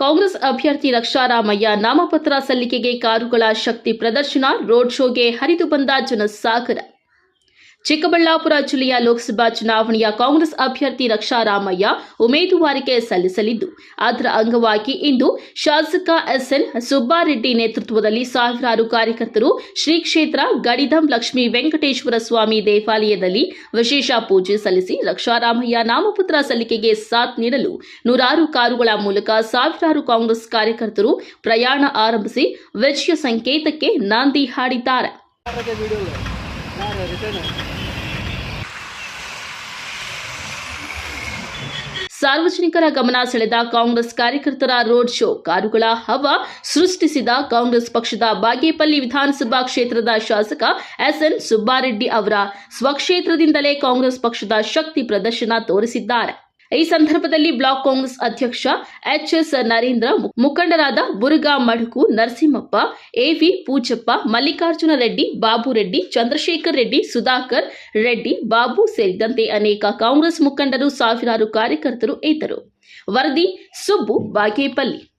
ಕಾಂಗ್ರೆಸ್ ಅಭ್ಯರ್ಥಿ ರಕ್ಷಾರಾಮಯ್ಯ ನಾಮಪತ್ರ ಸಲ್ಲಿಕೆಗೆ ಕಾರುಗಳ ಶಕ್ತಿ ಪ್ರದರ್ಶನ ರೋಡ್ ಶೋಗೆ ಹರಿದು ಬಂದ ಜನಸಾಗರ. ಚಿಕ್ಕಬಳ್ಳಾಪುರ ಜಿಲ್ಲೆಯ ಲೋಕಸಭಾ ಚುನಾವಣೆಯ ಕಾಂಗ್ರೆಸ್ ಅಭ್ಯರ್ಥಿ ರಕ್ಷಾರಾಮಯ್ಯ ಉಮೇದುವಾರಿಕೆ ಸಲ್ಲಿಸಲಿದ್ದು, ಅದರ ಅಂಗವಾಗಿ ಇಂದು ಶಾಸಕ ಎಸ್ಎನ್ ಸುಬ್ಬಾರೆಡ್ಡಿ ನೇತೃತ್ವದಲ್ಲಿ ಸಾವಿರಾರು ಕಾರ್ಯಕರ್ತರು ಶ್ರೀ ಕ್ಷೇತ್ರ ಗಡಿಧಂ ಲಕ್ಷ್ಮೀ ವೆಂಕಟೇಶ್ವರ ಸ್ವಾಮಿ ದೇವಾಲಯದಲ್ಲಿ ವಿಶೇಷ ಪೂಜೆ ಸಲ್ಲಿಸಿ ರಕ್ಷಾರಾಮಯ್ಯ ನಾಮಪತ್ರ ಸಲ್ಲಿಕೆಗೆ ಸಾಥ್ ನೀಡಲು ನೂರಾರು ಕಾರುಗಳ ಮೂಲಕ ಸಾವಿರಾರು ಕಾಂಗ್ರೆಸ್ ಕಾರ್ಯಕರ್ತರು ಪ್ರಯಾಣ ಆರಂಭಿಸಿ, ವಿಜಯ ಸಂಕೇತಕ್ಕೆ ನಾಂದಿ ಹಾಡಿದ್ದಾರೆ. ಸಾರ್ವಜನಿಕರ ಗಮನ ಸೆಳೆದ ಕಾಂಗ್ರೆಸ್ ಕಾರ್ಯಕರ್ತರ ರೋಡ್ ಶೋ, ಕಾರುಗಳ ಹವ ಸೃಷ್ಟಿಸಿದ ಕಾಂಗ್ರೆಸ್ ಪಕ್ಷದ ಬಾಗೇಪಲ್ಲಿ ವಿಧಾನಸಭಾ ಕ್ಷೇತ್ರದ ಶಾಸಕ ಎಸ್ಎನ್ ಸುಬ್ಬಾರೆಡ್ಡಿ ಅವರ ಸ್ವಕ್ಷೇತ್ರದಿಂದಲೇ ಕಾಂಗ್ರೆಸ್ ಪಕ್ಷದ ಶಕ್ತಿ ಪ್ರದರ್ಶನ ತೋರಿಸಿದ್ದಾರೆ. ಈ ಸಂದರ್ಭದಲ್ಲಿ ಬ್ಲಾಕ್ ಕಾಂಗ್ರೆಸ್ ಅಧ್ಯಕ್ಷ ಎಚ್ ಎಸ್ ನರೇಂದ್ರ ಮುಖಂಡರಾದ ಬುರುಗಾ ಮಡುಕು, ನರಸಿಂಹಪ್ಪ ಎವಿ ಪೂಜಪ್ಪ, ಮಲ್ಲಿಕಾರ್ಜುನ ರೆಡ್ಡಿ, ಬಾಬು ರೆಡ್ಡಿ, ಚಂದ್ರಶೇಖರ್ ರೆಡ್ಡಿ, ಸುಧಾಕರ್ ರೆಡ್ಡಿ, ಬಾಬು ಸೇರಿದಂತೆ ಅನೇಕ ಕಾಂಗ್ರೆಸ್ ಮುಖಂಡರು, ಸಾವಿರಾರು ಕಾರ್ಯಕರ್ತರು ಇದ್ದರು. ವರದಿ ಸುಬ್ಬು ಬಾಗೇಪಲ್ಲಿ.